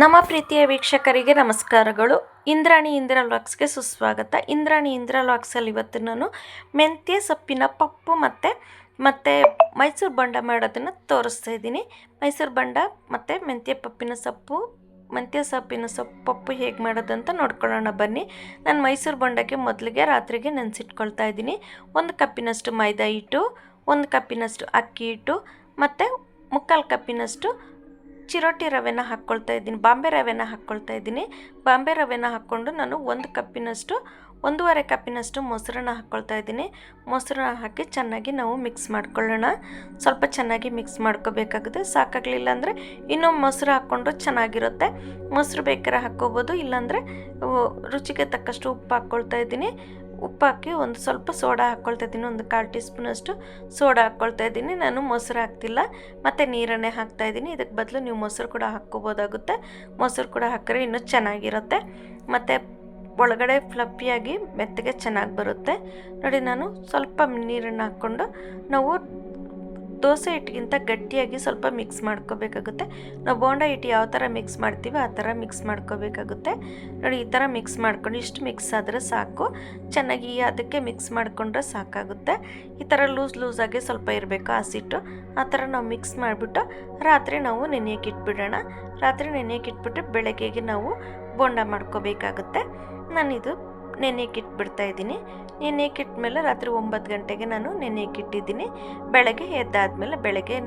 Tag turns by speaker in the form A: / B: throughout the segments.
A: ನಮ್ಮ ಪ್ರೀತಿಯ ವೀಕ್ಷಕರಿಗೆ ನಮಸ್ಕಾರಗಳು. ಇಂದ್ರಾಣಿ ಇಂದಿರಾ ಲಾಕ್ಸ್ಗೆ ಸುಸ್ವಾಗತ. ಇಂದ್ರಾಣಿ ಇಂದಿರಾ ಲಾಕ್ಸಲ್ಲಿ ಇವತ್ತು ನಾನು ಮೆಂತ್ಯ, ಸೊಪ್ಪಿನ ಪಪ್ಪು ಮತ್ತು ಮತ್ತು ಮೈಸೂರು ಬಂಡ ಮಾಡೋದನ್ನು ತೋರಿಸ್ತಾ ಇದ್ದೀನಿ. ಮೈಸೂರು ಬಂಡ ಮತ್ತು ಮೆಂತ್ಯ ಪಪ್ಪಿನ ಸೊಪ್ಪು, ಮೆಂತ್ಯ ಸೊಪ್ಪಿನ ಸೊಪ್ಪು ಪಪ್ಪು ಹೇಗೆ ಮಾಡೋದಂತ ನೋಡ್ಕೊಳ್ಳೋಣ ಬನ್ನಿ. ನಾನು ಮೈಸೂರು ಬಂಡಕ್ಕೆ ಮೊದಲಿಗೆ ರಾತ್ರಿಗೆ ನೆನೆಸಿಟ್ಕೊಳ್ತಾ ಇದ್ದೀನಿ. ಒಂದು ಕಪ್ಪಿನಷ್ಟು ಮೈದಾ ಹಿಟ್ಟು, ಒಂದು ಕಪ್ಪಿನಷ್ಟು ಅಕ್ಕಿ ಹಿಟ್ಟು, ಮತ್ತು ಮುಕ್ಕಾಲು ಕಪ್ಪಿನಷ್ಟು ಚಿರೋಟಿ ರವೆನ ಹಾಕ್ಕೊಳ್ತಾ ಇದ್ದೀನಿ, ಬಾಂಬೆ ರವೆನ ಹಾಕ್ಕೊಳ್ತಾ ಇದ್ದೀನಿ. ಬಾಂಬೆ ರವೆನ ಹಾಕ್ಕೊಂಡು ನಾನು ಒಂದು ಕಪ್ಪಿನಷ್ಟು, ಒಂದೂವರೆ ಕಪ್ಪಿನಷ್ಟು ಮೊಸರನ್ನ ಹಾಕ್ಕೊಳ್ತಾ ಇದ್ದೀನಿ. ಮೊಸರನ್ನ ಹಾಕಿ ಚೆನ್ನಾಗಿ ನಾವು ಮಿಕ್ಸ್ ಮಾಡ್ಕೊಳ್ಳೋಣ. ಸ್ವಲ್ಪ ಚೆನ್ನಾಗಿ ಮಿಕ್ಸ್ ಮಾಡ್ಕೋಬೇಕಾಗುತ್ತೆ. ಸಾಕಾಗಲಿಲ್ಲ ಅಂದರೆ ಇನ್ನೂ ಮೊಸರು ಹಾಕ್ಕೊಂಡು ಚೆನ್ನಾಗಿರುತ್ತೆ. ಮೊಸರು ಬೇಕಾದ್ರೆ ಹಾಕ್ಕೋಬೋದು, ಇಲ್ಲಾಂದರೆ ರುಚಿಗೆ ತಕ್ಕಷ್ಟು ಉಪ್ಪು ಹಾಕ್ಕೊಳ್ತಾ ಇದ್ದೀನಿ. ಉಪ್ಪು ಹಾಕಿ ಒಂದು ಸ್ವಲ್ಪ ಸೋಡಾ ಹಾಕ್ಕೊಳ್ತಾ ಇದ್ದೀನಿ ಒಂದು ಕಾಲು ಟೀ ಸ್ಪೂನಷ್ಟು ಸೋಡಾ ಹಾಕ್ಕೊಳ್ತಾ ಇದ್ದೀನಿ ನಾನು ಮೊಸರು ಹಾಕ್ತಿಲ್ಲ, ಮತ್ತು ನೀರನ್ನೇ ಹಾಕ್ತಾ ಇದ್ದೀನಿ ಇದಕ್ಕೆ ಬದಲು ನೀವು ಮೊಸರು ಕೂಡ ಹಾಕ್ಕೋಬೋದಾಗುತ್ತೆ. ಮೊಸರು ಕೂಡ ಹಾಕಿದ್ರೆ ಇನ್ನೂ ಚೆನ್ನಾಗಿರುತ್ತೆ. ಮತ್ತು ಒಳಗಡೆ ಫ್ಲಪ್ಪಿಯಾಗಿ ಮೆತ್ತಗೆ ಚೆನ್ನಾಗಿ ಬರುತ್ತೆ. ನೋಡಿ, ನಾನು ಸ್ವಲ್ಪ ನೀರನ್ನು ಹಾಕ್ಕೊಂಡು ನಾವು ದೋಸೆ ಹಿಟ್ಟಿಗಿಂತ ಗಟ್ಟಿಯಾಗಿ ಸ್ವಲ್ಪ ಮಿಕ್ಸ್ ಮಾಡ್ಕೋಬೇಕಾಗುತ್ತೆ. ನಾವು ಬೋಂಡ ಹಿಟ್ಟು ಯಾವ ಥರ ಮಿಕ್ಸ್ ಮಾಡ್ತೀವಿ ಆ ಥರ ಮಿಕ್ಸ್ ಮಾಡ್ಕೋಬೇಕಾಗುತ್ತೆ. ನೋಡಿ, ಈ ಥರ ಮಿಕ್ಸ್ ಮಾಡ್ಕೊಂಡು ಇಷ್ಟು ಮಿಕ್ಸ್ ಆದರೆ ಸಾಕು. ಚೆನ್ನಾಗಿ ಅದಕ್ಕೆ ಮಿಕ್ಸ್ ಮಾಡಿಕೊಂಡ್ರೆ ಸಾಕಾಗುತ್ತೆ. ಈ ಥರ ಲೂಸ್ ಲೂಸಾಗಿ ಸ್ವಲ್ಪ ಇರಬೇಕು ಹಸಿಟ್ಟು. ಆ ಥರ ನಾವು ಮಿಕ್ಸ್ ಮಾಡಿಬಿಟ್ಟು ರಾತ್ರಿ ನಾವು ನೆನೆಯೋಕೆ ಇಟ್ಬಿಡೋಣ. ರಾತ್ರಿ ನೆನೆಯೋಕೆ ಇಟ್ಬಿಟ್ಟು ಬೆಳಗ್ಗೆಗೆ ನಾವು ಬೋಂಡ ಮಾಡ್ಕೋಬೇಕಾಗುತ್ತೆ. ನಾನಿದು ನೆನೆಯೋಕೆ ಇಟ್ಬಿಡ್ತಾ ಇದ್ದೀನಿ. ನೆನೆಯೋಕೆ ಮೇಲೆ ರಾತ್ರಿ ಒಂಬತ್ತು ಗಂಟೆಗೆ ನಾನು ನೆನೆಯೋಕೆ ಇಟ್ಟಿದ್ದೀನಿ ಬೆಳಗ್ಗೆ ಎದ್ದಾದಮೇಲೆ ಬೆಳಗ್ಗೆ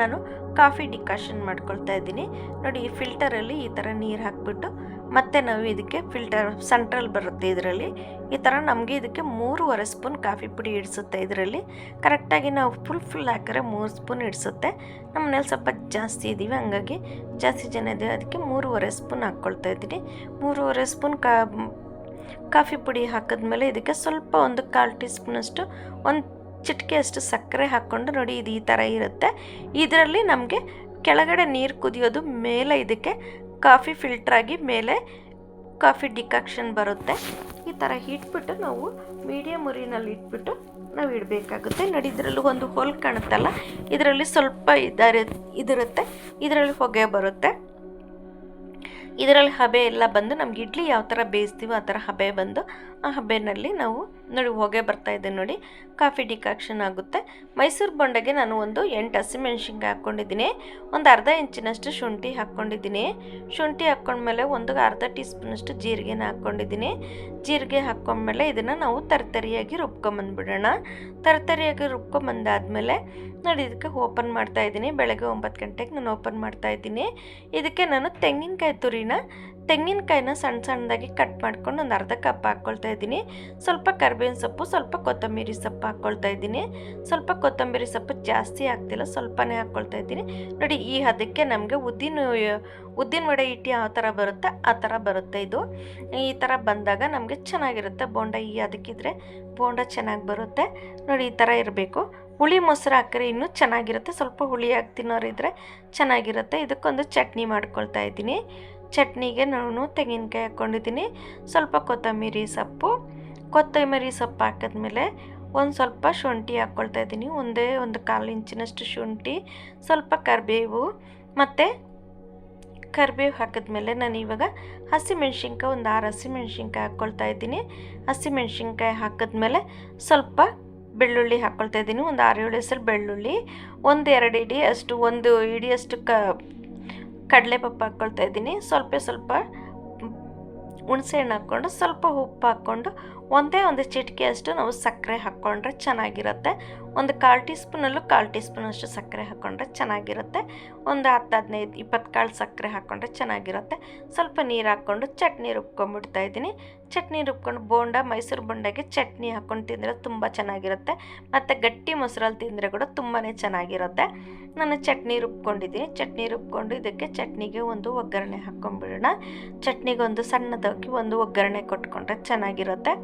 A: ನಾನು ಕಾಫಿ ಡಿಕಾಷನ್ ಮಾಡ್ಕೊಳ್ತಾ ಇದ್ದೀನಿ. ನೋಡಿ ಈ ಫಿಲ್ಟರಲ್ಲಿ ಈ ಥರ ನೀರು ಹಾಕ್ಬಿಟ್ಟು ಮತ್ತೆ ನಾವು ಇದಕ್ಕೆ ಫಿಲ್ಟರ್ ಸೆಂಟ್ರಲ್ ಬರುತ್ತೆ ಇದರಲ್ಲಿ. ಈ ಥರ ನಮಗೆ ಇದಕ್ಕೆ ಮೂರುವರೆ ಸ್ಪೂನ್ ಕಾಫಿ ಪುಡಿ ಹಿಡಿಸುತ್ತೆ ಇದರಲ್ಲಿ. ಕರೆಕ್ಟಾಗಿ ನಾವು ಫುಲ್ ಫುಲ್ ಹಾಕಿದ್ರೆ ಮೂರು ಸ್ಪೂನ್ ಹಿಡಿಸುತ್ತೆ ನಮ್ಮ ಮನೇಲಿ ಸ್ವಲ್ಪ ಜಾಸ್ತಿ ಇದ್ದೀವಿ ಹಂಗಾಗಿ ಜಾಸ್ತಿ ಜನ ಇದ್ದೀವಿ ಅದಕ್ಕೆ ಮೂರುವರೆ ಸ್ಪೂನ್ ಹಾಕ್ಕೊಳ್ತಾ ಇದ್ದೀನಿ. ಮೂರುವರೆ ಸ್ಪೂನ್ ಕಾ ಕಾಫಿ ಪುಡಿ ಹಾಕಿದ್ಮೇಲೆ ಇದಕ್ಕೆ ಸ್ವಲ್ಪ ಒಂದು ಕಾಲು ಟೀ ಸ್ಪೂನಷ್ಟು ಒಂದು ಚಿಟಿಕೆಯಷ್ಟು ಸಕ್ಕರೆ ಹಾಕ್ಕೊಂಡು ನೋಡಿ ಇದು ಈ ಥರ ಇರುತ್ತೆ. ಇದರಲ್ಲಿ ನಮಗೆ ಕೆಳಗಡೆ ನೀರು ಕುದಿಯೋದು ಮೇಲೆ ಇದಕ್ಕೆ ಕಾಫಿ ಫಿಲ್ಟ್ರಾಗಿ ಮೇಲೆ ಕಾಫಿ ಡಿಕಾಕ್ಷನ್ ಬರುತ್ತೆ. ಈ ಥರ ಇಟ್ಬಿಟ್ಟು ನಾವು ಮೀಡಿಯಮ್ ಉರಿನಲ್ಲಿ ಇಟ್ಬಿಟ್ಟು ನಾವು ಇಡಬೇಕಾಗುತ್ತೆ. ನೋಡಿ, ಇದರಲ್ಲಿ ಒಂದು ಹೋಲ್ ಕಾಣುತ್ತಲ್ಲ? ಇದರಲ್ಲಿ ಸ್ವಲ್ಪ ಇದಾರೆ ಇದಿರುತ್ತೆ. ಇದರಲ್ಲಿ ಹೊಗೆ ಬರುತ್ತೆ. ಇದರಲ್ಲಿ ಹಬೆ ಎಲ್ಲ ಬಂದು ನಮ್ಗೆ ಇಡ್ಲಿ ಯಾವ ಥರ ಬೇಯಿಸ್ತೀವೋ ಆ ಥರ ಹಬೆ ಬಂದು ಆ ಹಬೆನಲ್ಲಿ ನಾವು ನೋಡಿ ಹೊಗೆ ಬರ್ತಾ ಇದೆ ನೋಡಿ. ಕಾಫಿ ಡಿಕಾಕ್ಷನ್ ಆಗುತ್ತೆ. ಮೈಸೂರು ಬೊಂಡೆಗೆ ನಾನು ಒಂದು ಎಂಟು ಹಸಿಮೆಣ್ಸಿನ್ಕಾಯಿ ಹಾಕ್ಕೊಂಡಿದ್ದೀನಿ. ಒಂದು ಅರ್ಧ ಇಂಚಿನಷ್ಟು ಶುಂಠಿ ಹಾಕ್ಕೊಂಡಿದ್ದೀನಿ. ಶುಂಠಿ ಹಾಕ್ಕೊಂಡ್ಮೇಲೆ ಒಂದು ಅರ್ಧ ಟೀ ಸ್ಪೂನಷ್ಟು ಜೀರಿಗೆನ ಹಾಕ್ಕೊಂಡಿದ್ದೀನಿ. ಜೀರಿಗೆ ಹಾಕ್ಕೊಂಡ್ಮೇಲೆ ಇದನ್ನು ನಾವು ತರ್ತರಿಯಾಗಿ ರುಬ್ಕೊಂಬಂದ್ಬಿಡೋಣ. ತರ್ತರಿಯಾಗಿ ರುಬ್ಕೊಂಬಂದಾದ್ಮೇಲೆ ನೋಡಿ ಇದಕ್ಕೆ ಓಪನ್ ಮಾಡ್ತಾ ಇದ್ದೀನಿ. ಬೆಳಗ್ಗೆ ಒಂಬತ್ತು ಗಂಟೆಗೆ ನಾನು ಓಪನ್ ಮಾಡ್ತಾ ಇದ್ದೀನಿ. ಇದಕ್ಕೆ ನಾನು ತೆಂಗಿನಕಾಯಿ ತುರಿನ ತೆಂಗಿನಕಾಯಿನ ಸಣ್ಣ ಸಣ್ಣದಾಗಿ ಕಟ್ ಮಾಡ್ಕೊಂಡು ಒಂದು ಅರ್ಧ ಕಪ್ ಹಾಕ್ಕೊಳ್ತಾ ಇದ್ದೀನಿ. ಸ್ವಲ್ಪ ಕರ್ಬೇವಿನ ಸೊಪ್ಪು, ಸ್ವಲ್ಪ ಕೊತ್ತಂಬರಿ ಸೊಪ್ಪು ಹಾಕ್ಕೊಳ್ತಾ ಇದ್ದೀನಿ. ಸ್ವಲ್ಪ ಕೊತ್ತಂಬರಿ ಸೊಪ್ಪು ಜಾಸ್ತಿ ಆಗ್ತಿಲ್ಲ, ಸ್ವಲ್ಪನೇ ಹಾಕ್ಕೊಳ್ತಾ ಇದ್ದೀನಿ. ನೋಡಿ, ಈ ಹದಕ್ಕೆ ನಮಗೆ ಉದ್ದಿನ ಉದ್ದಿನ ವಡೆ ಇಟ್ಟು ಯಾವ ಥರ ಬರುತ್ತೆ, ಆ ಥರ ಬರುತ್ತೆ ಇದು. ಈ ಥರ ಬಂದಾಗ ನಮಗೆ ಚೆನ್ನಾಗಿರುತ್ತೆ ಬೋಂಡ. ಈ ಅದಕ್ಕಿದ್ರೆ ಬೋಂಡ ಚೆನ್ನಾಗಿ ಬರುತ್ತೆ. ನೋಡಿ, ಈ ಥರ ಇರಬೇಕು. ಹುಳಿ ಮೊಸರು ಹಾಕಿದ್ರೆ ಇನ್ನೂ ಚೆನ್ನಾಗಿರುತ್ತೆ. ಸ್ವಲ್ಪ ಹುಳಿ ಹಾಕಿ ತಿನ್ನೋರಿದ್ರೆ ಚೆನ್ನಾಗಿರುತ್ತೆ. ಇದಕ್ಕೊಂದು ಚಟ್ನಿ ಮಾಡ್ಕೊಳ್ತಾ ಇದ್ದೀನಿ. ಚಟ್ನಿಗೆ ನಾನು ತೆಂಗಿನಕಾಯಿ ಹಾಕ್ಕೊಂಡಿದ್ದೀನಿ. ಸ್ವಲ್ಪ ಕೊತ್ತಂಬರಿ ಸೊಪ್ಪು ಕೊತ್ತಂಬರಿ ಸೊಪ್ಪು ಹಾಕಿದ್ಮೇಲೆ ಒಂದು ಸ್ವಲ್ಪ ಶುಂಠಿ ಹಾಕ್ಕೊಳ್ತಾ ಇದ್ದೀನಿ. ಒಂದೇ ಒಂದು ಕಾಲು ಇಂಚಿನಷ್ಟು ಶುಂಠಿ, ಸ್ವಲ್ಪ ಕರಿಬೇವು ಮತ್ತು ಕರಿಬೇವು ಹಾಕಿದ್ಮೇಲೆ ನಾನು ಇವಾಗ ಹಸಿಮೆಣ್ಸಿನ್ಕಾಯಿ, ಒಂದು ಆರು ಹಸಿಮೆಣ್ಸಿನ್ಕಾಯಿ ಹಾಕ್ಕೊಳ್ತಾ ಇದ್ದೀನಿ. ಹಸಿಮೆಣ್ಸಿನ್ಕಾಯಿ ಹಾಕಿದ್ಮೇಲೆ ಸ್ವಲ್ಪ ಬೆಳ್ಳುಳ್ಳಿ ಹಾಕ್ಕೊಳ್ತಾ ಇದ್ದೀನಿ. ಒಂದು ಆರು ಏಳು ಹೆಸರು ಬೆಳ್ಳುಳ್ಳಿ, ಒಂದು ಎರಡು ಇಡಿ ಅಷ್ಟು, ಒಂದು ಇಡಿಯಷ್ಟು ಕ ಕಡಲೆಪಪ್ಪು ಹಾಕ್ಕೊಳ್ತಾ ಇದ್ದೀನಿ. ಸ್ವಲ್ಪ ಸ್ವಲ್ಪ ಹುಣಸೆ ಹಣ್ಣು ಹಾಕ್ಕೊಂಡು ಸ್ವಲ್ಪ ಉಪ್ಪು ಹಾಕ್ಕೊಂಡು ಒಂದೇ ಒಂದು ಚಿಟಿಕೆಯಷ್ಟು ನಾವು ಸಕ್ಕರೆ ಹಾಕ್ಕೊಂಡ್ರೆ ಚೆನ್ನಾಗಿರುತ್ತೆ. ಒಂದು ಕಾಲು ಟೀ ಸ್ಪೂನಲ್ಲೂ ಕಾಲು ಟೀ ಸ್ಪೂನಷ್ಟು ಸಕ್ಕರೆ ಹಾಕ್ಕೊಂಡ್ರೆ ಚೆನ್ನಾಗಿರುತ್ತೆ. ಒಂದು ಹತ್ತು ಹದಿನೈದು ಇಪ್ಪತ್ತು ಕಾಳು ಸಕ್ಕರೆ ಹಾಕ್ಕೊಂಡ್ರೆ ಚೆನ್ನಾಗಿರುತ್ತೆ. ಸ್ವಲ್ಪ ನೀರು ಹಾಕ್ಕೊಂಡು ಚಟ್ನಿ ರುಬ್ಕೊಂಡ್ಬಿಡ್ತಾ ಇದ್ದೀನಿ. ಚಟ್ನಿ ರುಬ್ಕೊಂಡು ಬೋಂಡ, ಮೈಸೂರು ಬೋಂಡಗೆ ಚಟ್ನಿ ಹಾಕ್ಕೊಂಡು ತಿಂದರೆ ತುಂಬ ಚೆನ್ನಾಗಿರುತ್ತೆ. ಮತ್ತು ಗಟ್ಟಿ ಮೊಸರಲ್ಲಿ ತಿಂದರೆ ಕೂಡ ತುಂಬಾ ಚೆನ್ನಾಗಿರುತ್ತೆ. ನಾನು ಚಟ್ನಿ ರುಬ್ಕೊಂಡಿದ್ದೀನಿ. ಚಟ್ನಿ ರುಬ್ಕೊಂಡು ಇದಕ್ಕೆ ಚಟ್ನಿಗೆ ಒಂದು ಒಗ್ಗರಣೆ ಹಾಕ್ಕೊಂಡ್ಬಿಡೋಣ ಚಟ್ನಿಗೆ ಒಂದು ಸಣ್ಣದಾಗಿ ಒಂದು ಒಗ್ಗರಣೆ ಕೊಟ್ಕೊಂಡ್ರೆ ಚೆನ್ನಾಗಿರುತ್ತೆ.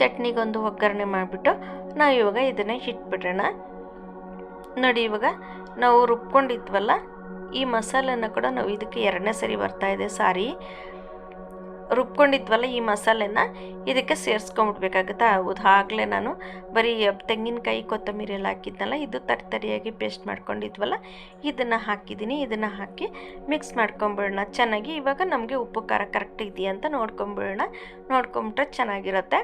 A: ಚಟ್ನಿಗೊಂದು ಒಗ್ಗರಣೆ ಮಾಡಿಬಿಟ್ಟು ನಾವು ಇವಾಗ ಇದನ್ನು ಇಟ್ಬಿಡೋಣ. ನೋಡಿ ಇವಾಗ ನಾವು ರುಬ್ಕೊಂಡಿದ್ವಲ್ಲ, ಈ ಮಸಾಲೆನ ಕೂಡ ನಾವು ಇದಕ್ಕೆ ಎರಡನೇ ಸರಿ ಬರ್ತಾ ಇದೆ ಸಾರಿ. ರುಬ್ಕೊಂಡಿದ್ವಲ್ಲ ಈ ಮಸಾಲೆನ ಇದಕ್ಕೆ ಸೇರಿಸ್ಕೊಂಡ್ಬಿಡ್ಬೇಕಾಗುತ್ತೆ ಹೌದು, ಆಗಲೇ ನಾನು ಬರೀ ತೆಂಗಿನಕಾಯಿ ಕೊತ್ತಂಬರಿ ಎಲ್ಲ ಹಾಕಿದ್ನಲ್ಲ, ಇದು ತರಿ ತರಿಯಾಗಿ ಪೇಸ್ಟ್ ಮಾಡ್ಕೊಂಡಿದ್ವಲ್ಲ, ಇದನ್ನು ಹಾಕಿದ್ದೀನಿ, ಇದನ್ನು ಹಾಕಿ ಮಿಕ್ಸ್ ಮಾಡ್ಕೊಂಬಿಡೋಣ. ಚೆನ್ನಾಗಿ ಇವಾಗ ನಮಗೆ ಉಪ್ಪು ಖಾರ ಕರೆಕ್ಟ್ ಇದೆಯಾ ಅಂತ ನೋಡ್ಕೊಂಬಿಡೋಣ. ನೋಡ್ಕೊಂಬಿಟ್ರೆ ಚೆನ್ನಾಗಿರುತ್ತೆ.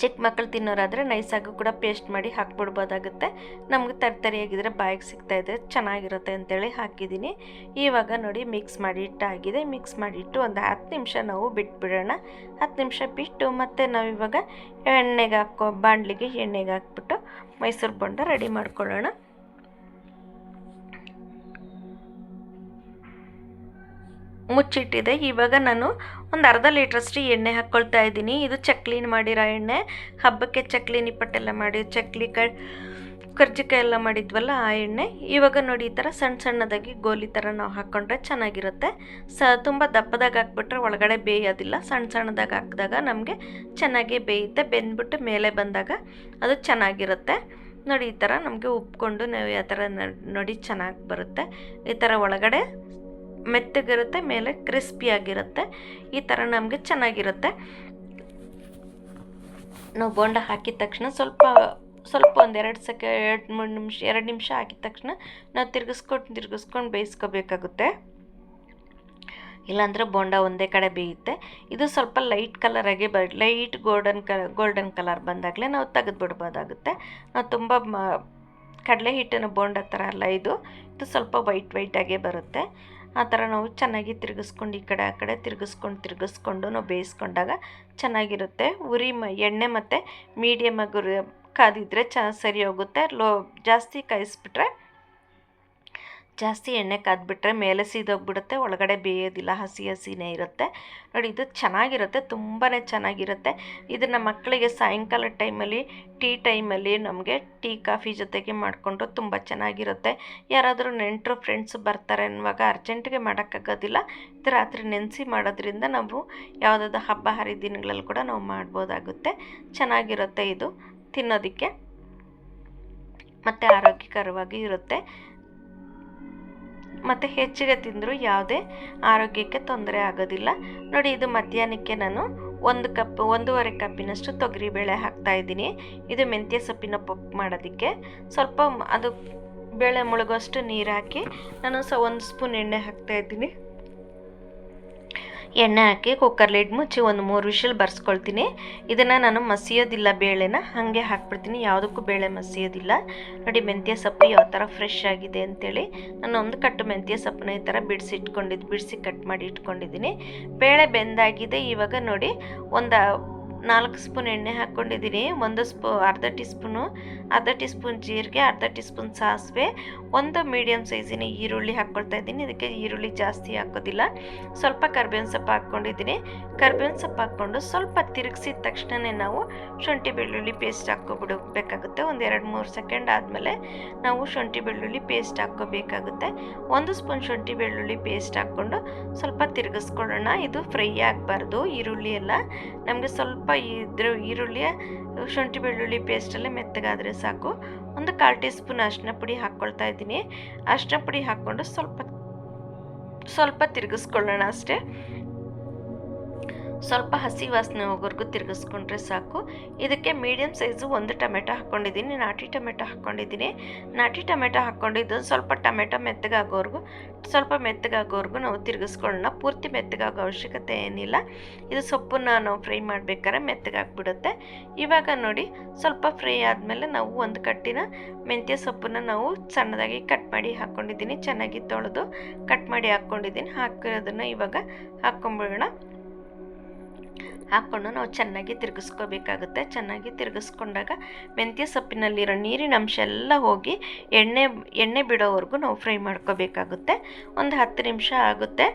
A: ಚಿಕ್ಕ ಮಕ್ಕಳು ತಿನ್ನೋರಾದರೆ ನೈಸಾಗೂ ಕೂಡ ಪೇಸ್ಟ್ ಮಾಡಿ ಹಾಕ್ಬಿಡ್ಬೋದಾಗುತ್ತೆ. ನಮಗೆ ತರಿ ತರಿಯಾಗಿದ್ರೆ ಬಾಯಿಗೆ ಸಿಗ್ತಾ ಇದ್ದರೆ ಚೆನ್ನಾಗಿರುತ್ತೆ ಅಂತೇಳಿ ಹಾಕಿದ್ದೀನಿ. ಇವಾಗ ನೋಡಿ ಮಿಕ್ಸ್ ಮಾಡಿ ಇಟ್ಟಾಗಿದೆ. ಮಿಕ್ಸ್ ಮಾಡಿಟ್ಟು ಒಂದು ಹತ್ತು ನಿಮಿಷ ನಾವು ಬಿಟ್ಬಿಡೋಣ. ಹತ್ತು ನಿಮಿಷ ಬಿಟ್ಟು ಮತ್ತು ನಾವು ಇವಾಗ ಎಣ್ಣೆಗೆ ಹಾಕೋ, ಬಾಣಲಿಗೆ ಎಣ್ಣೆಗೆ ಹಾಕ್ಬಿಟ್ಟು ಮೈಸೂರು ಬೊಂಡ ರೆಡಿ ಮಾಡ್ಕೊಳ್ಳೋಣ. ಮುಚ್ಚಿಟ್ಟಿದೆ. ಇವಾಗ ನಾನು ಒಂದು ಅರ್ಧ ಲೀಟ್ರಷ್ಟು ಎಣ್ಣೆ ಹಾಕ್ಕೊಳ್ತಾ ಇದ್ದೀನಿ. ಇದು ಚಕ್ಲಿನ ಮಾಡಿರೋ ಎಣ್ಣೆ. ಹಬ್ಬಕ್ಕೆ ಚಕ್ಲಿ ನಿಪ್ಪಟ್ಟೆಲ್ಲ ಮಾಡಿ ಚಕ್ಲಿ ಕ, ಕರ್ಜಿಕಾಯಿ ಎಲ್ಲ ಮಾಡಿದ್ವಲ್ಲ ಆ ಎಣ್ಣೆ. ಇವಾಗ ನೋಡಿ ಈ ಥರ ಸಣ್ಣ ಸಣ್ಣದಾಗಿ ಗೋಲಿ ಥರ ನಾವು ಹಾಕ್ಕೊಂಡ್ರೆ ಚೆನ್ನಾಗಿರುತ್ತೆ. ಸ, ತುಂಬ ದಪ್ಪದಾಗ ಹಾಕ್ಬಿಟ್ರೆ ಒಳಗಡೆ ಬೇಯೋದಿಲ್ಲ. ಸಣ್ಣ ಸಣ್ಣದಾಗ ಹಾಕಿದಾಗ ನಮಗೆ ಚೆನ್ನಾಗಿ ಬೇಯುತ್ತೆ. ಬೆಂದ್ಬಿಟ್ಟು ಮೇಲೆ ಬಂದಾಗ ಅದು ಚೆನ್ನಾಗಿರುತ್ತೆ. ನೋಡಿ ಈ ಥರ ನಮಗೆ ಉಪ್ಕೊಂಡು ನಾವು ಯಾವ ಥರ ನೋಡಿ ಚೆನ್ನಾಗಿ ಬರುತ್ತೆ. ಈ ಥರ ಒಳಗಡೆ ಮೆತ್ತಗಿರುತ್ತೆ, ಮೇಲೆ ಕ್ರಿಸ್ಪಿಯಾಗಿರುತ್ತೆ ಈ ಥರ ನಮಗೆ ಚೆನ್ನಾಗಿರುತ್ತೆ. ನಾವು ಬೋಂಡ ಹಾಕಿದ ತಕ್ಷಣ ಸ್ವಲ್ಪ ಸ್ವಲ್ಪ ಒಂದು ಎರಡು ಸೆಕೆ, ಎರಡು ಮೂರು ನಿಮಿಷ, ಎರಡು ನಿಮಿಷ ಹಾಕಿದ ತಕ್ಷಣ ನಾವು ತಿರುಗಿಸ್ಕೊಂಡು, ತಿರ್ಗಿಸ್ಕೊಂಡು ಬೇಯಿಸ್ಕೋಬೇಕಾಗುತ್ತೆ. ಇಲ್ಲಾಂದರೆ ಬೋಂಡ ಒಂದೇ ಕಡೆ ಬೇಯುತ್ತೆ. ಇದು ಸ್ವಲ್ಪ ಲೈಟ್ ಕಲರಾಗೆ ಬ light golden colour golden colour ಬಂದಾಗಲೇ ನಾವು ತೆಗೆದು ಬಿಡ್ಬೋದಾಗುತ್ತೆ. ನಾವು ತುಂಬ ಕಡಲೆ ಹಿಟ್ಟನ್ನು ಬೋಂಡ ಥರ ಅಲ್ಲ ಇದು. ಇದು ಸ್ವಲ್ಪ ವೈಟ್ ವೈಟಾಗೇ ಬರುತ್ತೆ. ಆ ಥರ ನಾವು ಚೆನ್ನಾಗಿ ತಿರುಗಿಸ್ಕೊಂಡು ಈ ಕಡೆ ಆ ಕಡೆ ತಿರುಗಿಸ್ಕೊಂಡು ತಿರುಗಿಸ್ಕೊಂಡು ನಾವು ಬೇಯಿಸ್ಕೊಂಡಾಗ ಚೆನ್ನಾಗಿರುತ್ತೆ. ಉರಿ ಮ, ಎಣ್ಣೆ ಮತ್ತು ಮೀಡಿಯಮ್ ಆಗಿ ಕಾದಿದ್ರೆ ಚ, ಸರಿ ಹೋಗುತ್ತೆ. ಲೋ, ಜಾಸ್ತಿ ಕಾಯಿಸ್ಬಿಟ್ರೆ ಜಾಸ್ತಿ ಎಣ್ಣೆ ಕಾದ್ಬಿಟ್ರೆ ಮೇಲೆ ಸೀದೋಗ್ಬಿಡುತ್ತೆ, ಒಳಗಡೆ ಬೇಯೋದಿಲ್ಲ, ಹಸಿ ಹಸಿನೇ ಇರುತ್ತೆ. ನೋಡಿ, ಇದು ಚೆನ್ನಾಗಿರುತ್ತೆ ತುಂಬಾ ಚೆನ್ನಾಗಿರುತ್ತೆ. ಇದನ್ನು ಮಕ್ಕಳಿಗೆ ಸಾಯಂಕಾಲ ಟೈಮಲ್ಲಿ, ಟೀ ಟೈಮಲ್ಲಿ ನಮಗೆ ಟೀ, ಕಾಫಿ ಜೊತೆಗೆ ಮಾಡಿಕೊಂಡು ತುಂಬ ಚೆನ್ನಾಗಿರುತ್ತೆ. ಯಾರಾದರೂ ನೆಂಟರು, ಫ್ರೆಂಡ್ಸು ಬರ್ತಾರೆ ಅನ್ನುವಾಗ ಅರ್ಜೆಂಟಿಗೆ ಮಾಡೋಕ್ಕಾಗೋದಿಲ್ಲ. ಇದು ರಾತ್ರಿ ನೆನೆಸಿ ಮಾಡೋದ್ರಿಂದ ನಾವು ಯಾವುದಾದ್ರು ಹಬ್ಬ, ಹರಿದಿನಗಳಲ್ಲಿ ಕೂಡ ನಾವು ಮಾಡ್ಬೋದಾಗುತ್ತೆ. ಚೆನ್ನಾಗಿರುತ್ತೆ ಇದು ತಿನ್ನೋದಕ್ಕೆ. ಮತ್ತು ಆರೋಗ್ಯಕರವಾಗಿ ಇರುತ್ತೆ. ಮತ್ತು ಹೆಚ್ಚಿಗೆ ತಿಂದರೂ ಯಾವುದೇ ಆರೋಗ್ಯಕ್ಕೆ ತೊಂದರೆ ಆಗೋದಿಲ್ಲ. ನೋಡಿ, ಇದು ಮಧ್ಯಾಹ್ನಕ್ಕೆ ನಾನು ಒಂದು ಕಪ್, ಒಂದೂವರೆ ಕಪ್ಪಿನಷ್ಟು ಹಾಕ್ತಾ ಹಾಕ್ತಾಯಿದ್ದೀನಿ ಇದು ಮೆಂತ್ಯ ಸೊಪ್ಪಿನ ಪಪ್ಪು ಮಾಡೋದಕ್ಕೆ. ಸ್ವಲ್ಪ ಅದು ಬೇಳೆ ಮುಳುಗೋಷ್ಟು ನೀರು ಹಾಕಿ ನಾನು ಸ, ಒಂದು ಸ್ಪೂನ್ ಎಣ್ಣೆ ಹಾಕ್ತಾಯಿದ್ದೀನಿ ಎಣ್ಣೆ ಹಾಕಿ ಕುಕ್ಕರ್ ಲಿಡ್ ಮುಚ್ಚಿ ಒಂದು ಮೂರು ವಿಷಲ್ ಬರ್ಸ್ಕೊಳ್ತೀನಿ. ಇದನ್ನು ನಾನು ಮಸಿಯೋದಿಲ್ಲ ಬೇಳೆನ ಹಾಗೆ ಹಾಕ್ಬಿಡ್ತೀನಿ. ಯಾವುದಕ್ಕೂ ಬೇಳೆ ಮಸಿಯೋದಿಲ್ಲ. ನೋಡಿ ಮೆಂತ್ಯ ಸೊಪ್ಪು ಯಾವ ಥರ ಫ್ರೆಶ್ ಆಗಿದೆ ಅಂತೇಳಿ. ನಾನು ಒಂದು ಕಟ್ಟು ಮೆಂತ್ಯ ಸೊಪ್ಪನ್ನ ಈ ಥರ ಬಿಡಿಸಿ ಇಟ್ಕೊಂಡಿದ್ದು ಬಿಡಿಸಿ ಕಟ್ ಮಾಡಿ ಇಟ್ಕೊಂಡಿದ್ದೀನಿ. ಬೇಳೆ ಬೆಂದಾಗಿದೆ ಇವಾಗ ನೋಡಿ, ಒಂದು ನಾಲ್ಕು ಸ್ಪೂನ್ ಎಣ್ಣೆ ಹಾಕ್ಕೊಂಡಿದ್ದೀನಿ. ಒಂದು ಸ್ಪೂ, ಅರ್ಧ ಟೀ ಸ್ಪೂನು ಅರ್ಧ ಟೀ ಸ್ಪೂನ್ ಜೀರಿಗೆ, ಅರ್ಧ ಟೀ ಸ್ಪೂನ್ ಸಾಸಿವೆ, ಒಂದು ಮೀಡಿಯಮ್ ಸೈಜಿನ ಈರುಳ್ಳಿ ಹಾಕ್ಕೊಳ್ತಾ ಇದ್ದೀನಿ. ಇದಕ್ಕೆ ಈರುಳ್ಳಿ ಜಾಸ್ತಿ ಹಾಕೋದಿಲ್ಲ. ಸ್ವಲ್ಪ ಕರ್ಬೇವಿನ ಸೊಪ್ಪು ಹಾಕ್ಕೊಂಡಿದ್ದೀನಿ. ಕರ್ಬೇವಿನ ಸೊಪ್ಪು ಹಾಕ್ಕೊಂಡು ಸ್ವಲ್ಪ ತಿರುಗಿಸಿದ ತಕ್ಷಣವೇ ನಾವು ಶುಂಠಿ ಬೆಳ್ಳುಳ್ಳಿ ಪೇಸ್ಟ್ ಹಾಕ್ಕೊಬಿಡಬೇಕಾಗುತ್ತೆ ಒಂದು ಎರಡು ಮೂರು ಸೆಕೆಂಡ್ ಆದಮೇಲೆ ನಾವು ಶುಂಠಿ ಬೆಳ್ಳುಳ್ಳಿ ಪೇಸ್ಟ್ ಹಾಕ್ಕೋಬೇಕಾಗುತ್ತೆ. ಒಂದು ಸ್ಪೂನ್ ಶುಂಠಿ ಬೆಳ್ಳುಳ್ಳಿ ಪೇಸ್ಟ್ ಹಾಕ್ಕೊಂಡು ಸ್ವಲ್ಪ ತಿರುಗಿಸ್ಕೊಳ್ಳೋಣ. ಇದು ಫ್ರೈ ಆಗಬಾರ್ದು, ಈರುಳ್ಳಿ ಎಲ್ಲ. ನಮಗೆ ಸ್ವಲ್ಪ ಇದ್ರ, ಈರುಳ್ಳಿಯ, ಶುಂಠಿ, ಬೆಳ್ಳುಳ್ಳಿ ಪೇಸ್ಟಲ್ಲೇ ಮೆತ್ತಗಾದರೆ ಸಾಕು. ಒಂದು ಕಾಲು ಟೀ ಸ್ಪೂನ್ ಅರಿಶಿನ ಪುಡಿ ಹಾಕ್ಕೊಳ್ತಾ ಇದ್ದೀನಿ. ಅರಿಶಿನ ಪುಡಿ ಹಾಕ್ಕೊಂಡು ಸ್ವಲ್ಪ ಸ್ವಲ್ಪ ತಿರುಗಿಸ್ಕೊಳ್ಳೋಣ ಅಷ್ಟೇ. ಸ್ವಲ್ಪ ಹಸಿ ವಾಸನೆ ಹೋಗೋರ್ಗು ತಿರುಗಿಸ್ಕೊಂಡ್ರೆ ಸಾಕು. ಇದಕ್ಕೆ ಮೀಡಿಯಮ್ ಸೈಜು ಒಂದು ಟೊಮೆಟೊ ಹಾಕ್ಕೊಂಡಿದ್ದೀನಿ ನಾಟಿ ಟೊಮೆಟೊ ಹಾಕ್ಕೊಂಡಿದ್ದೀನಿ ನಾಟಿ ಟೊಮೆಟೊ ಹಾಕ್ಕೊಂಡಿದ್ದು ಸ್ವಲ್ಪ ಟೊಮೆಟೊ ಮೆತ್ತಗಾಗೋರ್ಗು, ಸ್ವಲ್ಪ ಮೆತ್ತಗಾಗೋರ್ಗು ನಾವು ತಿರುಗಿಸ್ಕೊಳ್ಳೋಣ. ಪೂರ್ತಿ ಮೆತ್ತಗಾಗೋ ಅವಶ್ಯಕತೆ ಏನಿಲ್ಲ. ಇದು ಸೊಪ್ಪನ್ನು ನಾವು ಫ್ರೈ ಮಾಡಬೇಕಾದ್ರೆ ಮೆತ್ತಗಾಗ್ಬಿಡುತ್ತೆ. ಇವಾಗ ನೋಡಿ, ಸ್ವಲ್ಪ ಫ್ರೈ ಆದಮೇಲೆ ನಾವು ಒಂದು ಕಟ್ಟಿನ ಮೆಂತ್ಯ ಸೊಪ್ಪನ್ನು ನಾವು ಸಣ್ಣದಾಗಿ ಕಟ್ ಮಾಡಿ ಹಾಕ್ಕೊಂಡಿದ್ದೀನಿ ಚೆನ್ನಾಗಿ ತೊಳೆದು ಕಟ್ ಮಾಡಿ ಹಾಕ್ಕೊಂಡಿದ್ದೀನಿ ಹಾಕಿರೋದನ್ನು ಇವಾಗ ಹಾಕ್ಕೊಂಬಿಡೋಣ. ಹಾಕ್ಕೊಂಡು ನಾವು ಚೆನ್ನಾಗಿ ತಿರುಗಿಸ್ಕೋಬೇಕಾಗುತ್ತೆ. ಚೆನ್ನಾಗಿ ತಿರುಗಿಸ್ಕೊಂಡಾಗ ಮೆಂತ್ಯ ಸೊಪ್ಪಿನಲ್ಲಿರೋ ನೀರಿನ ಅಂಶ ಎಲ್ಲ ಹೋಗಿ ಎಣ್ಣೆ ಎಣ್ಣೆ ಬಿಡೋವರೆಗೂ ನಾವು ಫ್ರೈ ಮಾಡ್ಕೋಬೇಕಾಗುತ್ತೆ. ಒಂದು ಹತ್ತು ನಿಮಿಷ ಆಗುತ್ತೆ.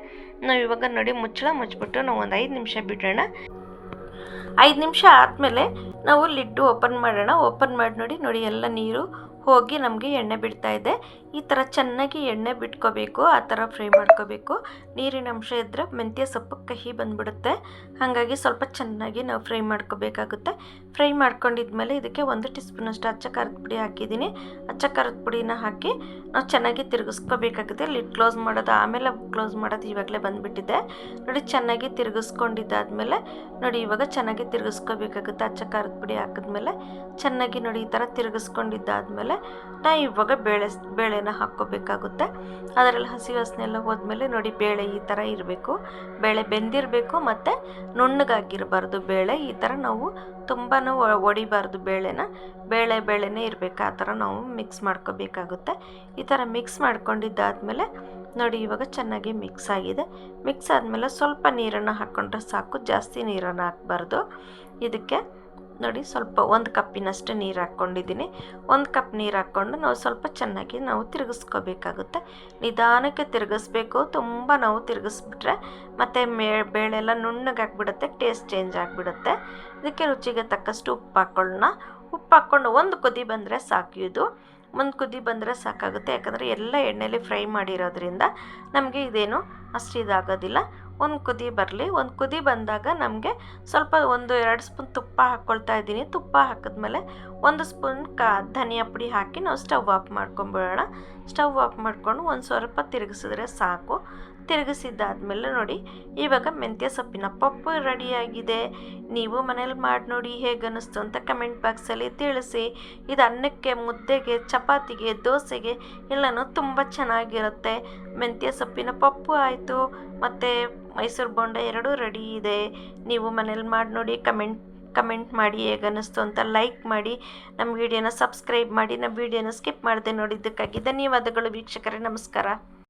A: ನಾವು ಇವಾಗ ನೋಡಿ ಮುಚ್ಚಳ ಮುಚ್ಚಿಬಿಟ್ಟು ನಾವು ಒಂದು ಐದು ನಿಮಿಷ ಬಿಡೋಣ. ಐದು ನಿಮಿಷ ಆದಮೇಲೆ ನಾವು ಲಿಡ್ಡು ಓಪನ್ ಮಾಡೋಣ. ಓಪನ್ ಮಾಡಿ ನೋಡಿ ನೋಡಿ ಎಲ್ಲ ನೀರು ಹೋಗಿ ನಮಗೆ ಎಣ್ಣೆ ಬಿಡ್ತಾ ಇದೆ. ಈ ಥರ ಚೆನ್ನಾಗಿ ಎಣ್ಣೆ ಬಿಟ್ಕೋಬೇಕು, ಆ ಥರ ಫ್ರೈ ಮಾಡ್ಕೋಬೇಕು. ನೀರಿನ ಅಂಶ ಇದ್ದರೆ ಮೆಂತ್ಯ ಸೊಪ್ಪು ಕಹಿ ಬಂದ್ಬಿಡುತ್ತೆ. ಹಾಗಾಗಿ ಸ್ವಲ್ಪ ಚೆನ್ನಾಗಿ ನಾವು ಫ್ರೈ ಮಾಡ್ಕೋಬೇಕಾಗುತ್ತೆ. ಫ್ರೈ ಮಾಡ್ಕೊಂಡಿದ್ಮೇಲೆ ಇದಕ್ಕೆ ಒಂದು ಟೀ ಸ್ಪೂನಷ್ಟು ಅಚ್ಚ ಖಾರದ ಪುಡಿ ಹಾಕಿದ್ದೀನಿ. ಅಚ್ಚ ಖಾರದ ಪುಡಿನ ಹಾಕಿ ನಾವು ಚೆನ್ನಾಗಿ ತಿರುಗಿಸ್ಕೋಬೇಕಾಗುತ್ತೆ. ಲಿಡ್ ಕ್ಲೋಸ್ ಮಾಡೋದು ಆಮೇಲೆ ಕ್ಲೋಸ್ ಮಾಡೋದು ಇವಾಗಲೇ ಬಂದುಬಿಟ್ಟಿದೆ. ನೋಡಿ, ಚೆನ್ನಾಗಿ ತಿರುಗಿಸ್ಕೊಂಡಿದ್ದಾದಮೇಲೆ ನೋಡಿ, ಇವಾಗ ಚೆನ್ನಾಗಿ ತಿರುಗಿಸ್ಕೋಬೇಕಾಗುತ್ತೆ ಅಚ್ಚ ಖಾರದ ಪುಡಿ ಹಾಕಿದ್ಮೇಲೆ. ಚೆನ್ನಾಗಿ ನೋಡಿ, ಈ ಥರ ತಿರುಗಿಸ್ಕೊಂಡಿದ್ದಾದಮೇಲೆ ನಾ ಇವಾಗ ಬೇಳೆ ಬೇಳೆನ ಹಾಕ್ಕೋಬೇಕಾಗುತ್ತೆ. ಅದರಲ್ಲಿ ಹಸಿ ವಾಸನೆ ಹೋದ್ಮೇಲೆ ನೋಡಿ ಬೇಳೆ ಈ ಥರ ಇರಬೇಕು. ಬೇಳೆ ಬೆಂದಿರಬೇಕು ಮತ್ತು ನುಣ್ಣಗಾಗಿರಬಾರ್ದು ಬೇಳೆ. ಈ ಥರ ನಾವು ತುಂಬಾ ಒಡಿಬಾರ್ದು ಬೇಳೆನ. ಬೇಳೆ ಬೇಳೆನೇ ಇರಬೇಕು. ಆ ಥರ ನಾವು ಮಿಕ್ಸ್ ಮಾಡ್ಕೋಬೇಕಾಗುತ್ತೆ. ಈ ಥರ ಮಿಕ್ಸ್ ಮಾಡ್ಕೊಂಡಿದ್ದಾದಮೇಲೆ ನೋಡಿ ಇವಾಗ ಚೆನ್ನಾಗಿ ಮಿಕ್ಸ್ ಆಗಿದೆ. ಮಿಕ್ಸ್ ಆದಮೇಲೆ ಸ್ವಲ್ಪ ನೀರನ್ನು ಹಾಕ್ಕೊಂಡ್ರೆ ಸಾಕು. ಜಾಸ್ತಿ ನೀರನ್ನು ಹಾಕ್ಬಾರ್ದು. ಇದಕ್ಕೆ ನೋಡಿ ಸ್ವಲ್ಪ ಒಂದು ಕಪ್ಪಿನಷ್ಟು ನೀರು ಹಾಕ್ಕೊಂಡಿದ್ದೀನಿ. ಒಂದು ಕಪ್ ನೀರು ಹಾಕ್ಕೊಂಡು ನಾವು ಸ್ವಲ್ಪ ಚೆನ್ನಾಗಿ ನಾವು ತಿರುಗಿಸ್ಕೋಬೇಕಾಗುತ್ತೆ. ನಿಧಾನಕ್ಕೆ ತಿರುಗಿಸ್ಬೇಕು. ತುಂಬ ನಾವು ತಿರುಗಿಸ್ಬಿಟ್ರೆ ಮತ್ತು ಮೇ ಬೇಳೆಲ್ಲ ನುಣ್ಣಗಾಗ್ಬಿಡುತ್ತೆ ಟೇಸ್ಟ್ ಚೇಂಜ್ ಆಗಿಬಿಡುತ್ತೆ. ಇದಕ್ಕೆ ರುಚಿಗೆ ತಕ್ಕಷ್ಟು ಉಪ್ಪು ಹಾಕ್ಕೊಳ್ಳೋಣ ಉಪ್ಪು ಹಾಕ್ಕೊಂಡು ಒಂದು ಕುದಿ ಬಂದರೆ ಸಾಕು ಇದು. ಒಂದು ಕುದಿ ಬಂದರೆ ಸಾಕಾಗುತ್ತೆ. ಯಾಕಂದರೆ ಎಲ್ಲ ಎಣ್ಣೆಲಿ ಫ್ರೈ ಮಾಡಿರೋದ್ರಿಂದ ನಮಗೆ ಇದೇನು ಅಷ್ಟು ಇದಾಗೋದಿಲ್ಲ. ಒಂದು ಕುದಿ ಬರಲಿ. ಒಂದು ಕುದಿ ಬಂದಾಗ ನಮಗೆ ಸ್ವಲ್ಪ ಒಂದು ಎರಡು ಸ್ಪೂನ್ ತುಪ್ಪ ಹಾಕ್ಕೊಳ್ತಾ ಇದ್ದೀನಿ. ತುಪ್ಪ ಹಾಕಿದ್ಮೇಲೆ ಒಂದು ಸ್ಪೂನ್ ಕ ಧನಿಯಾ ಪುಡಿ ಹಾಕಿ ನಾವು ಸ್ಟವ್ ಆಫ್ ಮಾಡ್ಕೊಂಬಿಡೋಣ. ಸ್ಟವ್ ಆಫ್ ಮಾಡಿಕೊಂಡು ಒಂದು ಸ್ವಲ್ಪ ತಿರುಗಿಸಿದ್ರೆ ಸಾಕು. ತಿರುಗಿಸಿದ್ದಾದಮೇಲೆ ನೋಡಿ, ಇವಾಗ ಮೆಂತ್ಯ ಸೊಪ್ಪಿನ ಪಪ್ಪು ರೆಡಿಯಾಗಿದೆ. ನೀವು ಮನೇಲಿ ಮಾಡಿ ನೋಡಿ ಹೇಗೆ ಅನ್ನಿಸ್ತು ಅಂತ ಕಮೆಂಟ್ ಬಾಕ್ಸಲ್ಲಿ ತಿಳಿಸಿ. ಇದು ಅನ್ನಕ್ಕೆ, ಮುದ್ದೆಗೆ, ಚಪಾತಿಗೆ, ದೋಸೆಗೆ ಎಲ್ಲನೂ ತುಂಬ ಚೆನ್ನಾಗಿರುತ್ತೆ. ಮೆಂತ್ಯ ಸೊಪ್ಪಿನ ಪಪ್ಪು ಆಯಿತು, ಮತ್ತು ಮೈಸೂರು ಬೋಂಡ ಎರಡೂ ರೆಡಿ ಇದೆ. ನೀವು ಮನೇಲಿ ಮಾಡಿ ನೋಡಿ ಕಮೆಂಟ್ ಕಮೆಂಟ್ ಮಾಡಿ ಹೇಗೆ ಅನ್ನಿಸ್ತು ಅಂತ ಲೈಕ್ ಮಾಡಿ. ನಮ್ಮ ವಿಡಿಯೋನ ಸಬ್ಸ್ಕ್ರೈಬ್ ಮಾಡಿ, ನಮ್ಮ ವಿಡಿಯೋನ ಸ್ಕಿಪ್ ಮಾಡದೆ ನೋಡಿದ್ದಕ್ಕಾಗಿ ಧನ್ಯವಾದಗಳು ವೀಕ್ಷಕರೇ, ನಮಸ್ಕಾರ.